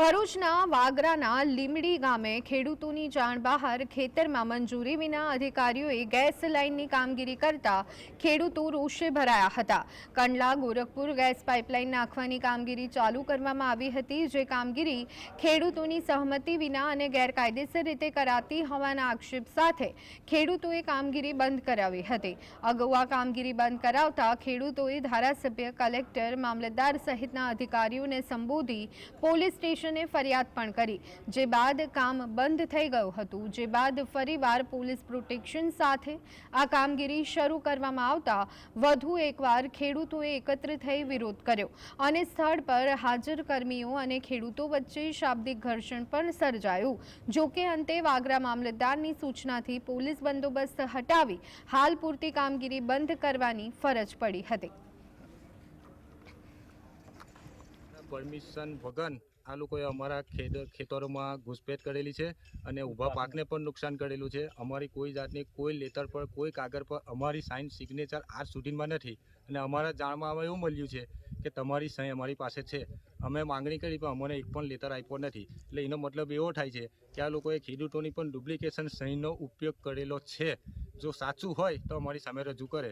ભરૂચના વાગરાના લીમડી ગામે ખેડૂતોની જાણ બહાર ખેતરમાં મંજૂરી વિના અધિકારીઓએ ગેસ લાઇનની કામગીરી કરતા ખેડૂતો રોષે ભરાયા હતા. કંડલા, ગોરખપુર ગેસ પાઇપલાઇન નાખવાની કામગીરી ચાલુ કરવામાં આવી હતી, જે કામગીરી ખેડૂતોની સહમતિ વિના અને ગેરકાયદેસર રીતે કરાતી હોવાના આક્ષેપ સાથે ખેડૂતોએ કામગીરી બંધ કરાવી હતી. અગાઉ આ કામગીરી બંધ કરાવતા ખેડૂતોએ ધારાસભ્ય કલેક્ટર, મામલતદાર સહિતના અધિકારીઓને સંબોધી પોલીસ સ્ટેશને ફરિયાદ પણ કરી. જે બાદ કામ બંધ થઈ ગયું હતું. જે બાદ ફરીવાર પોલીસ પ્રોટેક્શન સાથે આ કામગીરી શરૂ કરવામાં આવતા વધુ એકવાર ખેડૂતોએ એકત્ર થઈ વિરોધ કર્યો અને સ્થળ પર હાજર કર્મીઓ અને ખેડૂતો વચ્ચે શાબ્દિક ઘર્ષણ પણ સર્જાયું. જોકે અંતે વાગરા મામલતદારની સૂચનાથી પોલીસ બંદોબસ્ત હટાવી હાલ પૂરતી કામગીરી બંધ કરવાની ફરજ પડી હતી. પરમિશન વગર આ લોકોએ અમારા ખેતરોમાં ઘૂસપેઠ કરેલી છે અને ઊભા પાકને પણ નુકસાન કરેલું છે. અમારી કોઈ જાતની કોઈ લેતર પર કોઈ કાગળ પર અમારી સાઇન સિગ્નેચર આજ સુધીમાં નથી. અને અમારા જાણમાં એવું મળ્યું છે કે તમારી સહી અમારી પાસે છે. અમે માંગણી કરી પણ અમને એક પણ લેટર આપ્યો નથી. એટલે એનો મતલબ એવો થાય છે કે આ લોકોએ ખેડૂતોની પણ ડુપ્લિકેશન સહીનો ઉપયોગ કરેલો છે. જો સાચું હોય તો અમારી સામે રજૂ કરે.